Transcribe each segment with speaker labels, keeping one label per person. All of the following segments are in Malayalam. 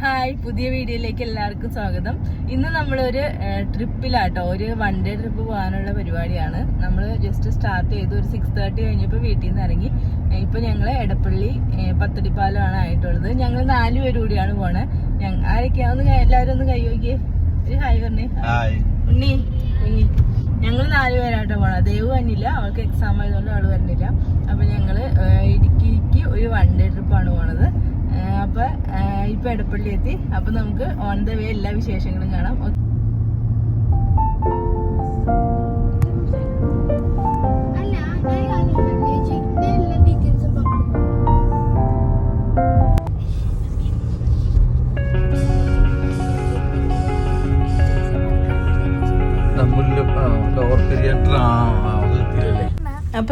Speaker 1: ഹായ് പുതിയ വീഡിയോയിലേക്ക് എല്ലാവർക്കും സ്വാഗതം. ഇന്ന് നമ്മളൊരു ട്രിപ്പിലാട്ടോ ഒരു വൺ ഡേ ട്രിപ്പ് പോകാനുള്ള പരിപാടിയാണ്. നമ്മൾ ജസ്റ്റ് സ്റ്റാർട്ട് ചെയ്തു ഒരു സിക്സ് തേർട്ടി കഴിഞ്ഞപ്പോൾ വീട്ടിൽ നിന്ന് ഇറങ്ങി. ഇപ്പോൾ ഇപ്പൊ ഞങ്ങൾ എടപ്പള്ളി പത്തടിപ്പാലമാണ് ആയിട്ടുള്ളത്. ഞങ്ങൾ നാല് പേര് കൂടിയാണ് പോണേ. ഞങ്ങൾ ആരൊക്കെയാ? ഒന്ന് എല്ലാവരും ഒന്ന് കൈ നോക്കിയേ. ഒരു ഹായ് പറഞ്ഞേ. ഉണ്ണി ഉണ്ണി. ഞങ്ങൾ നാല് പേരായിട്ടോ പോണത് ദേവ് വന്നില്ല അവൾക്ക് എക്സാം ആയതുകൊണ്ട് അവൾ വരുന്നില്ല അപ്പം ഞങ്ങൾ ഇടുക്കിക്ക് ഒരു വൺ ഡേ ട്രിപ്പാണ് പോണത്. അപ്പൊ ഇപ്പൊ എടപ്പള്ളി എത്തി. അപ്പൊ നമുക്ക് ഓൺ ദ വേ എല്ലാ വിശേഷങ്ങളും കാണാം.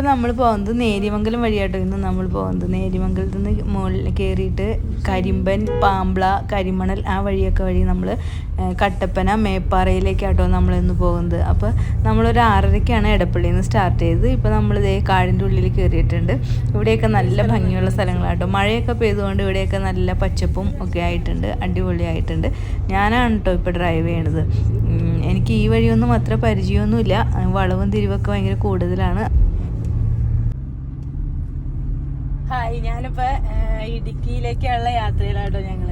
Speaker 1: അപ്പൊ നമ്മൾ പോകുന്നത് നേരിമംഗലം വഴിയാട്ടോ. ഇന്ന് നമ്മൾ പോകുന്നത് നേരിമംഗലത്തിൽ നിന്ന് മുകളിൽ കയറിയിട്ട് കരിമ്പൻ പാമ്പ്ള കരിമണൽ ആ വഴിയൊക്കെ വഴി നമ്മൾ കട്ടപ്പന മേപ്പാറയിലേക്കാട്ടോ നമ്മൾ ഇന്ന് പോകുന്നത്. അപ്പോൾ നമ്മളൊരു ആറരയ്ക്കാണ് എടപ്പള്ളിയിൽ നിന്ന് സ്റ്റാർട്ട് ചെയ്തത്. ഇപ്പോൾ നമ്മൾ ഇതേ കാടിന്റെ ഉള്ളിൽ കയറിയിട്ടുണ്ട്. ഇവിടെയൊക്കെ നല്ല ഭംഗിയുള്ള സ്ഥലങ്ങളാട്ടോ. മഴയൊക്കെ പെയ്തുകൊണ്ട് ഇവിടെയൊക്കെ നല്ല പച്ചപ്പും ഒക്കെ ആയിട്ടുണ്ട്. അടിപൊളിയായിട്ടുണ്ട്. ഞാനാണ് കേട്ടോ ഇപ്പോൾ ഡ്രൈവ് ചെയ്യണത്. എനിക്ക് ഈ വഴിയൊന്നും അത്ര പരിചയമൊന്നുമില്ല വളവും തിരിവൊക്കെ ഭയങ്കര കൂടുതലാണ്. ഹായ് ഞാനിപ്പോ ഇടുക്കിയിലേക്കുള്ള യാത്രയിലാട്ടോ ഞങ്ങൾ.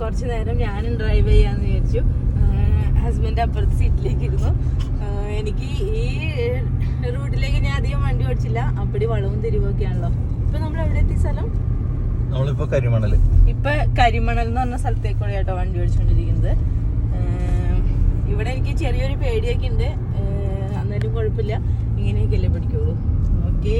Speaker 1: കുറച്ചു നേരം ഞാനും ഡ്രൈവ് ചെയ്യാന്ന് വിചാരിച്ചു. ഹസ്ബൻഡ് അപ്പുറത്ത് സീറ്റിലേക്ക് ഇരുന്നു എനിക്ക് ഈ റൂട്ടിലേക്ക് ഞാൻ അധികം വണ്ടി ഓടിച്ചില്ല. അപ്പടി വളവും തിരിവൊക്കെ ആണല്ലോ ഇപ്പൊ നമ്മൾ എവിടെ എത്തി സ്ഥലം?
Speaker 2: നമ്മളിപ്പോ കരിമണൽ
Speaker 1: ഇപ്പൊ കരിമണൽ എന്ന് പറഞ്ഞ സ്ഥലത്തേക്കൂടെ കേട്ടോ വണ്ടി ഓടിച്ചുകൊണ്ടിരിക്കുന്നത് ഇവിടെ എനിക്ക് ചെറിയൊരു പേടിയൊക്കെ ഉണ്ട്. അന്നേരം എന്നാലും കുഴപ്പമില്ല. ഇങ്ങനെയൊക്കെയല്ലേ പഠിക്കുള്ളൂ. ഓക്കേ.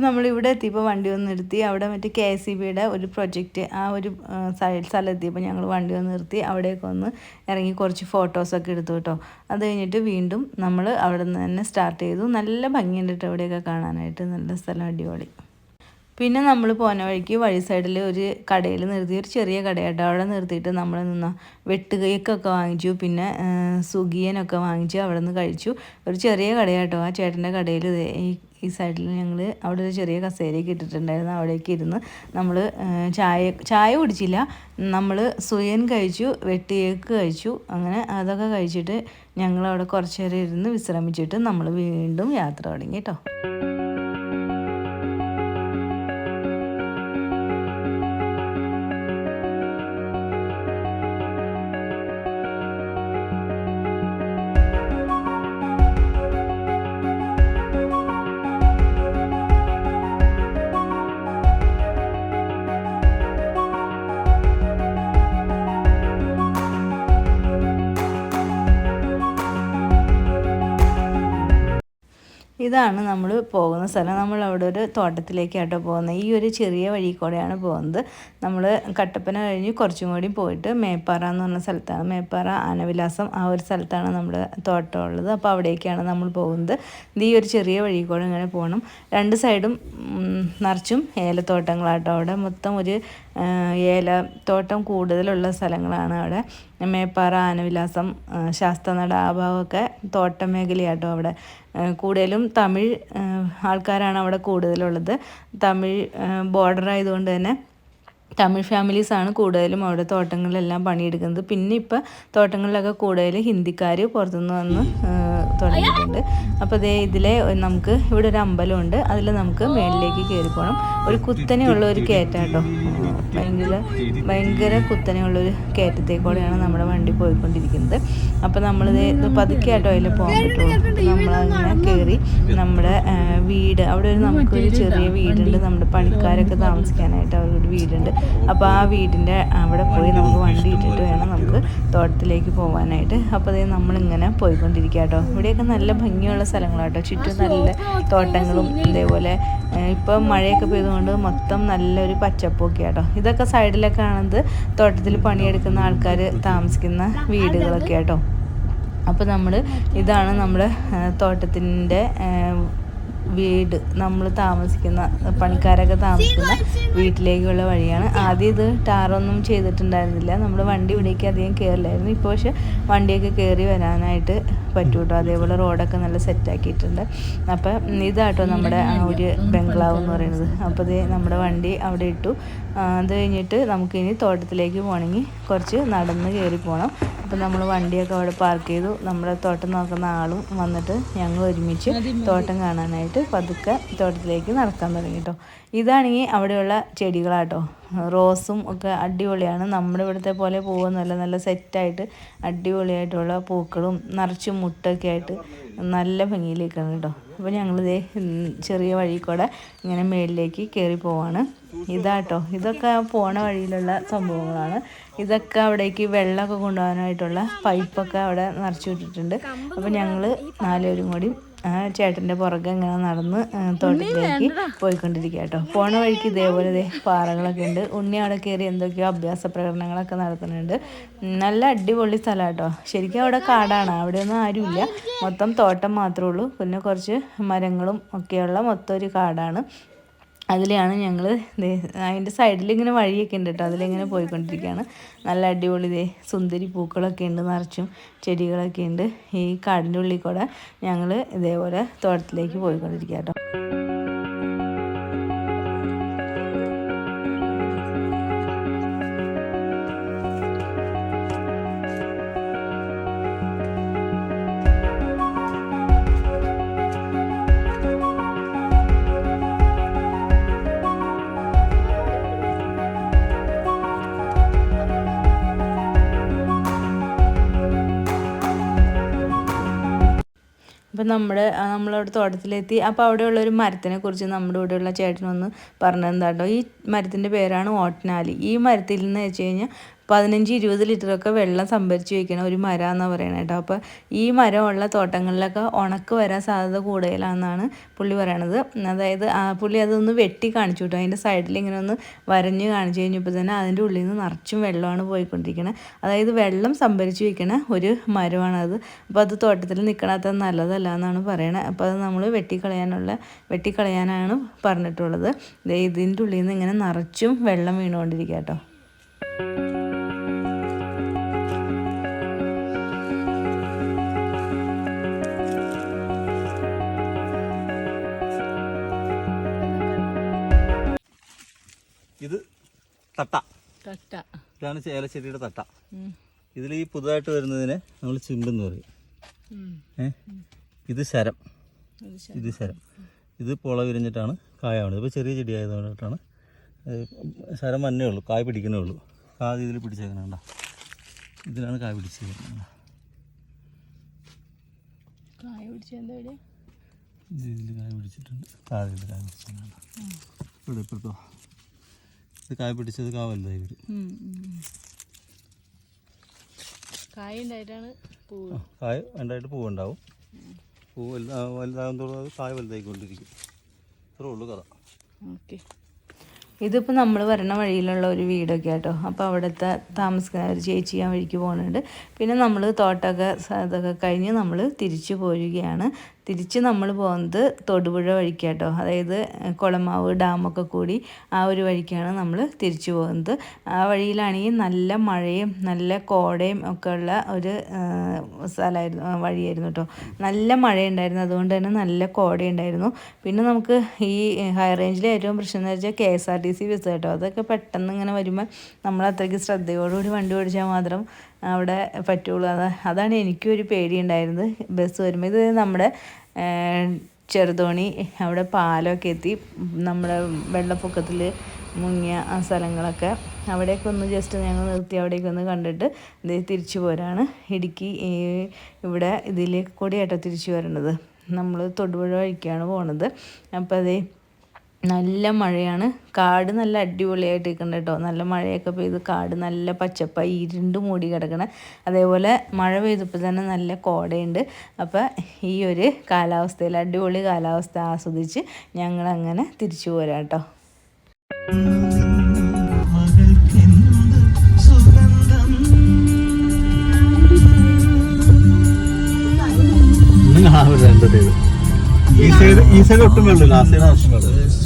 Speaker 1: അപ്പോൾ നമ്മൾ ഇവിടെ എത്തിയപ്പോൾ വണ്ടി ഒന്ന് നിർത്തി അവിടെ മറ്റേ കെ എസ് സി ബിയുടെ ഒരു പ്രൊജക്റ്റ് ആ ഒരു സൈഡ് സ്ഥലം എത്തിയപ്പോൾ ഞങ്ങൾ വണ്ടി ഒന്ന് നിർത്തി. അവിടെയൊക്കെ ഒന്ന് ഇറങ്ങി കുറച്ച് ഫോട്ടോസൊക്കെ എടുത്തു കേട്ടോ. അത് കഴിഞ്ഞിട്ട് വീണ്ടും നമ്മൾ അവിടെ നിന്ന് തന്നെ സ്റ്റാർട്ട് ചെയ്തു. നല്ല ഭംഗിയുണ്ട് കേട്ടോ ഇവിടെയൊക്കെ കാണാനായിട്ട്. നല്ല സ്ഥലം അടിപൊളി. പിന്നെ നമ്മൾ പോന വഴിക്ക് വഴി സൈഡിൽ ഒരു കടയിൽ നിർത്തി. ഒരു ചെറിയ കടയായിട്ട് അവിടെ നിർത്തിയിട്ട് നമ്മൾ നിന്ന വെട്ടുകൈക്കൊക്കെ വാങ്ങിച്ചു. പിന്നെ സുഗിയനൊക്കെ വാങ്ങിച്ചു. അവിടെ നിന്ന് കഴിച്ചു. ഒരു ചെറിയ കടയാട്ടോ. ആ ചേട്ടന്റെ കടയിൽ ഈ ഈ സൈഡിൽ ഞങ്ങൾ അവിടെ ഒരു ചെറിയ കസേരയൊക്കെ ഇട്ടിട്ടുണ്ടായിരുന്നു. അവിടേക്ക് ഇരുന്ന് നമ്മൾ ചായ ചായ കുടിച്ചില്ല. നമ്മൾ സുയൻ കഴിച്ചു വെട്ടിയേക്ക് കഴിച്ചു. അങ്ങനെ അതൊക്കെ കഴിച്ചിട്ട് ഞങ്ങൾ അവിടെ കുറച്ച് നേരം ഇരുന്ന് വിശ്രമിച്ചിട്ട് നമ്മൾ വീണ്ടും യാത്ര തുടങ്ങി കേട്ടോ ഇതാണ് നമ്മൾ പോകുന്ന സ്ഥലം. നമ്മൾ അവിടെ ഒരു തോട്ടത്തിലേക്കാട്ടോ പോകുന്നത്. ഈ ഒരു ചെറിയ വഴി കൂടെയാണ് പോകുന്നത്. നമ്മൾ കട്ടപ്പന കഴിഞ്ഞ് കുറച്ചും കൂടി പോയിട്ട് മേപ്പാറ എന്ന് പറഞ്ഞ സ്ഥലത്താണ്. മേപ്പാറ ആനവിലാസം ആ ഒരു സ്ഥലത്താണ് നമ്മുടെ തോട്ടം ഉള്ളത്. അപ്പോൾ അവിടേക്കാണ് നമ്മൾ പോകുന്നത്. ഇത് ഈ ഒരു ചെറിയ വഴി കൂടെ ഇങ്ങനെ പോകണം രണ്ട് സൈഡും നിറച്ചും ഏലത്തോട്ടങ്ങളാട്ടോ അവിടെ. മൊത്തം ഒരു ഏലത്തോട്ടം കൂടുതലുള്ള സ്ഥലങ്ങളാണ് അവിടെ. മേപ്പാറ ആനവിലാസം ശാസ്തനട ആ ഭാഗമൊക്കെ തോട്ടം മേഖലയാട്ടോ അവിടെ. കൂടുതലും തമിഴ് ആൾക്കാരാണ് അവിടെ കൂടുതലുള്ളത്. തമിഴ് ബോർഡർ ആയതുകൊണ്ട് തന്നെ തമിഴ് ഫാമിലീസാണ് കൂടുതലും അവിടെ തോട്ടങ്ങളിലെല്ലാം പണിയെടുക്കുന്നത്. പിന്നെ ഇപ്പം തോട്ടങ്ങളിലൊക്കെ കൂടുതൽ ഹിന്ദിക്കാർ പുറത്തുനിന്ന് വന്ന് തുടങ്ങിയിട്ടുണ്ട്. അപ്പോൾ ദേ ഇതിലെ നമുക്ക് ഇവിടെ ഒരു അമ്പലമുണ്ട്. അതിൽ നമുക്ക് മേളിലേക്ക് കയറി പോകണം ഒരു കുത്തനെയുള്ള ഒരു കയറ്റാട്ടോ ഭയങ്കര ഭയങ്കര കുത്തനെയുള്ളൊരു കയറ്റത്തേക്കൂടെയാണ് നമ്മുടെ വണ്ടി പോയിക്കൊണ്ടിരിക്കുന്നത്. അപ്പോൾ നമ്മളിത് ഇത് പതുക്കെ ആട്ടോ അതിൽ പോകാൻ പറ്റുള്ളൂ. നമ്മളങ്ങനെ കയറി നമ്മുടെ വീട്. അവിടെ ഒരു നമുക്കൊരു ചെറിയ വീടുണ്ട്. നമ്മുടെ പണിക്കാരൊക്കെ താമസിക്കാനായിട്ട് അവർക്കൊരു വീടുണ്ട്. അപ്പോൾ ആ വീടിന്റെ അവിടെ പോയി നമുക്ക് വണ്ടി ഇട്ടിട്ട് വേണം നമുക്ക് തോട്ടത്തിലേക്ക് പോകാനായിട്ട് അപ്പോൾ അതേ നമ്മളിങ്ങനെ പോയിക്കൊണ്ടിരിക്കുക കേട്ടോ ഇവിടെയൊക്കെ നല്ല ഭംഗിയുള്ള സ്ഥലങ്ങളാട്ടോ. ചുറ്റും നല്ല തോട്ടങ്ങളും ഇതേപോലെ ഇപ്പം മഴയൊക്കെ പെയ്തുകൊണ്ട് മൊത്തം നല്ലൊരു പച്ചപ്പൊക്കെ ആട്ടോ ഇതൊക്കെ സൈഡിലൊക്കെ കാണുന്നത് തോട്ടത്തിൽ പണിയെടുക്കുന്ന ആൾക്കാർ താമസിക്കുന്ന വീടുകളൊക്കെ ആട്ടോ അപ്പോൾ നമ്മൾ ഇതാണ് നമ്മുടെ തോട്ടത്തിന്റെ വീട് നമ്മൾ താമസിക്കുന്ന പണിക്കാരൊക്കെ താമസിക്കുന്ന വീട്ടിലേക്കുള്ള വഴിയാണ്. ആദ്യം ഇത് ടാറൊന്നും ചെയ്തിട്ടുണ്ടായിരുന്നില്ല. നമ്മൾ വണ്ടി ഇവിടേക്ക് അധികം കയറില്ലായിരുന്നു ഇപ്പോൾ പക്ഷെ വണ്ടിയൊക്കെ കയറി വരാനായിട്ട് പറ്റും കേട്ടോ അതേപോലെ റോഡൊക്കെ നല്ല സെറ്റാക്കിയിട്ടുണ്ട് അപ്പം ഇതാട്ടോ നമ്മുടെ ആ ഒരു ബംഗ്ലാവ് എന്ന് പറയുന്നത്. അപ്പോൾ ഇത് നമ്മുടെ വണ്ടി അവിടെ ഇട്ടു. അത് കഴിഞ്ഞിട്ട് നമുക്കിനി തോട്ടത്തിലേക്ക് പോകണമെങ്കിൽ കുറച്ച് നടന്ന് കയറി പോകണം. അപ്പം നമ്മൾ വണ്ടിയൊക്കെ അവിടെ പാർക്ക് ചെയ്തു. നമ്മുടെ തോട്ടം നോക്കുന്ന ആളും വന്നിട്ട് ഞങ്ങൾ ഒരുമിച്ച് തോട്ടം കാണാനായിട്ട് പതുക്കെ തോട്ടത്തിലേക്ക് നടക്കാൻ തുടങ്ങി കേട്ടോ ഇതാണെങ്കിൽ അവിടെയുള്ള ചെടികളാട്ടോ. റോസും ഒക്കെ അടിപൊളിയാണ്. നമ്മുടെ ഇവിടുത്തെ പോലെ പോകുന്നല്ല നല്ല സെറ്റായിട്ട് അടിപൊളിയായിട്ടുള്ള പൂക്കളും നിറച്ചും മുട്ടൊക്കെ ആയിട്ട് നല്ല ഭംഗിയിലേക്കാണ് കേട്ടോ. അപ്പോൾ ഞങ്ങളിതേ ചെറിയ വഴി കൂടെ ഇങ്ങനെ മേളിലേക്ക് കയറി പോവാണ്. ഇതാട്ടോ. ഇതൊക്കെ പോണ വഴിയിലുള്ള സംഭവങ്ങളാണ്. ഇതൊക്കെ അവിടേക്ക് വെള്ളമൊക്കെ കൊണ്ടുപോകാനായിട്ടുള്ള പൈപ്പൊക്കെ അവിടെ നിറച്ചു വിട്ടിട്ടുണ്ട്. അപ്പോൾ ഞങ്ങൾ നാലുപേരും കൂടി ആ ചേട്ടന്റെ പുറകെ ഇങ്ങനെ നടന്ന് തോട്ടത്തിലേക്ക് പോയിക്കൊണ്ടിരിക്കുക കേട്ടോ. പോണ വഴിക്ക് ഇതേപോലെ പാറകളൊക്കെ ഉണ്ട്. ഉണ്ണി അവിടെ കയറി എന്തൊക്കെയോ അഭ്യാസ പ്രകടനങ്ങളൊക്കെ നടത്തുന്നുണ്ട്. നല്ല അടിപൊളി സ്ഥലം കേട്ടോ. ശരിക്കും അവിടെ കാടാണ്. അവിടെ ഒന്നും ആരുമില്ല. മൊത്തം തോട്ടം മാത്രമേ ഉള്ളൂ. പിന്നെ കുറച്ച് മരങ്ങളും ഒക്കെയുള്ള മൊത്തം ഒരു കാടാണ്. അതിലെയാണ് ഞങ്ങൾ അതിന്റെ സൈഡിൽ ഇങ്ങനെ വഴിയൊക്കെ ഉണ്ട് കേട്ടോ. അതിലിങ്ങനെ പോയിക്കൊണ്ടിരിക്കുകയാണ്. നല്ല അടിപൊളി ഇതേ സുന്ദരി പൂക്കളൊക്കെ ഉണ്ട് നിറച്ചും ചെടികളൊക്കെ ഉണ്ട്. ഈ കാടിന്റെ ഉള്ളിൽ കൂടെ ഞങ്ങൾ ഇതേപോലെ തോട്ടത്തിലേക്ക് പോയിക്കൊണ്ടിരിക്കുക കേട്ടോ. അപ്പം നമ്മുടെ നമ്മളവിടെ തോട്ടത്തിലെത്തി. അപ്പോൾ അവിടെയുള്ള ഒരു മരത്തിനെ കുറിച്ച് നമ്മുടെ ഇവിടെയുള്ള ചേട്ടനൊന്ന് പറഞ്ഞെന്താട്ടോ ഈ മരത്തിന്റെ പേരാണ് ഓട്ടനാലി. ഈ മരത്തിൽ നിന്ന് വെച്ച് കഴിഞ്ഞാൽ പതിനഞ്ച് ഇരുപത് ലിറ്ററൊക്കെ വെള്ളം സംഭരിച്ച് വെക്കണ ഒരു മരം എന്ന് പറയുന്നത് കേട്ടോ. അപ്പോൾ ഈ മരമുള്ള തോട്ടങ്ങളിലൊക്കെ ഉണക്ക് വരാൻ സാധ്യത കൂടുതലാണെന്നാണ് പുള്ളി പറയണത്. അതായത് പുള്ളി അതൊന്ന് വെട്ടി കാണിച്ചു കേട്ടോ. അതിന്റെ സൈഡിൽ ഇങ്ങനെ ഒന്ന് വരഞ്ഞ് കാണിച്ചു കഴിഞ്ഞപ്പോൾ തന്നെ അതിന്റെ ഉള്ളിൽ നിന്ന് നിറച്ചും വെള്ളമാണ് പോയിക്കൊണ്ടിരിക്കുന്നത് അതായത് വെള്ളം സംഭരിച്ച് വെക്കണ ഒരു മരമാണത്. അപ്പോൾ അത് തോട്ടത്തിൽ നിൽക്കണത്ത നല്ലതല്ല എന്നാണ് പറയണത് അപ്പോൾ അത് നമ്മൾ വെട്ടിക്കളയാനുള്ള വെട്ടിക്കളയാനാണ് പറഞ്ഞിട്ടുള്ളത്. ഇതിന്റെ ഉള്ളിൽ നിന്ന് ഇങ്ങനെ നിറച്ചും വെള്ളം വീണുകൊണ്ടിരിക്കുക കേട്ടോ.
Speaker 2: തട്ട.
Speaker 1: തട്ട.
Speaker 2: ഇതാണ് ഏലച്ചെടിയുടെ തട്ട. ഇതിൽ ഈ പുതുതായിട്ട് വരുന്നതിന് നമ്മൾ ചിമ്പെന്ന് പറയും. ഏ? ഇത് ശരം. ഇത് ശരം. ഇത് പുള വിരിഞ്ഞിട്ടാണ് കായാവുന്നത് ഇപ്പോൾ ചെറിയ ചെടി ആയതുകൊണ്ടിട്ടാണ് ശരം മഞ്ഞേ ഉള്ളൂ. കായ് പിടിക്കുന്നേ ഉള്ളൂ. ആ ഇതിൽ പിടിച്ചേക്കണം കണ്ടോ. ഇതിലാണ് കായ പിടിച്ചേക്കുന്നത്
Speaker 1: കായ പിടിച്ചെന്താ
Speaker 2: ഇത് ഇതിൽ കായ പിടിച്ചിട്ടുണ്ട്. താഴെ കായ പിടിച്ചിട്ടുണ്ട് ഇവിടെ ഇപ്പോഴത്തോ ഇത് കായ പിടിച്ചത് കാ വലുതായി വരും
Speaker 1: കായ ഉണ്ടായിട്ടാണ്
Speaker 2: കായ രണ്ടായിട്ട് പൂവുണ്ടാവും. പൂ വലുതാ വലുതാകും തോറും അത് കായ വലുതായിക്കൊണ്ടിരിക്കും. ഇത്രേ ഉള്ളൂ കഥ.
Speaker 1: ഓക്കെ. ഇതിപ്പോൾ നമ്മൾ വരണ വഴിയിലുള്ള ഒരു വീടൊക്കെ ആട്ടോ. അപ്പോൾ അവിടുത്തെ താമസിക്കുന്ന ഒരു ചേച്ചി ആ വഴിക്ക് പോകുന്നുണ്ട് പിന്നെ നമ്മൾ തോട്ടമൊക്കെ അതൊക്കെ ഇതൊക്കെ കഴിഞ്ഞ് നമ്മൾ തിരിച്ചു പോരുകയാണ്. തിരിച്ച് നമ്മൾ പോകുന്നത് തൊടുപുഴ വഴിക്കാട്ടോ. അതായത് കുളമാവ് ഡാമൊക്കെ കൂടി ആ ഒരു വഴിക്കാണ് നമ്മൾ തിരിച്ചു പോകുന്നത്. ആ വഴിയിലാണെങ്കിൽ നല്ല മഴയും നല്ല കോടയും ഒക്കെ ഉള്ള ഒരു സ്ഥലമായിരുന്നു വഴിയായിരുന്നു കേട്ടോ നല്ല മഴയുണ്ടായിരുന്നു. അതുകൊണ്ട് തന്നെ നല്ല കോടയുണ്ടായിരുന്നു. പിന്നെ നമുക്ക് ഈ ഹൈ റേഞ്ചിലെ ഏറ്റവും പ്രശ്നം എന്ന് വെച്ചാൽ K S R T C bus കേട്ടോ. അതൊക്കെ പെട്ടെന്ന് ഇങ്ങനെ വരുമ്പോൾ നമ്മൾ അത്രയ്ക്ക് ശ്രദ്ധയോടുകൂടി വണ്ടി ഓടിച്ചാൽ മാത്രം അവിടെ പറ്റുള്ളൂ. അത് അതാണ് എനിക്കും ഒരു പേടിയുണ്ടായിരുന്നത്. ബസ് വരുമ്പോൾ ഇത് നമ്മുടെ ചെറുതോണി അവിടെ പാലമൊക്കെ എത്തി. നമ്മുടെ വെള്ളപ്പൊക്കത്തിൽ മുങ്ങിയ ആ സ്ഥലങ്ങളൊക്കെ അവിടെയൊക്കെ ഒന്ന് ജസ്റ്റ് ഞങ്ങൾ നിർത്തി. അവിടേക്ക് ഒന്ന് കണ്ടിട്ട് ഇത് തിരിച്ചു പോരാണ്. ഇടുക്കി ഇവിടെ ഇതിലേക്ക് കൂടിയാട്ടോ തിരിച്ചു വരണത് നമ്മൾ തൊടുപുഴ വഴിക്കാണ് പോണത്. അപ്പോൾ അതേ നല്ല മഴയാണ്. കാട് നല്ല അടിപൊളിയായിട്ട് നിൽക്കുന്നുണ്ട് കേട്ടോ. നല്ല മഴയൊക്കെ പെയ്ത് കാട് നല്ല പച്ചപ്പായി ഇരുണ്ട് മൂടി കിടക്കണ. അതേപോലെ മഴ പെയ്തപ്പോൾ തന്നെ നല്ല കോടയുണ്ട്. അപ്പോൾ ഈ ഒരു കാലാവസ്ഥയിൽ അടിപൊളി കാലാവസ്ഥ ആസ്വദിച്ച് ഞങ്ങളങ്ങനെ തിരിച്ചു പോരാം കേട്ടോ.
Speaker 2: ഈ സൈഡ് ഈ സൈഡ് ഒട്ടും വെള്ളമില്ല ആ സൈഡ് ആവശ്യം വെള്ളം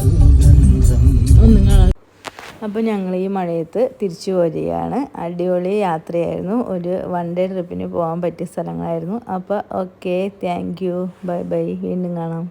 Speaker 1: അപ്പോൾ ഞങ്ങൾ ഈ മഴയത്ത് തിരിച്ചു പോരുകയാണ് അടിപൊളി യാത്രയായിരുന്നു. ഒരു വൺ ഡേ ട്രിപ്പിന് പോകാൻ പറ്റിയ സ്ഥലങ്ങളായിരുന്നു. അപ്പോൾ okay thank you bye bye വീണ്ടും കാണാം.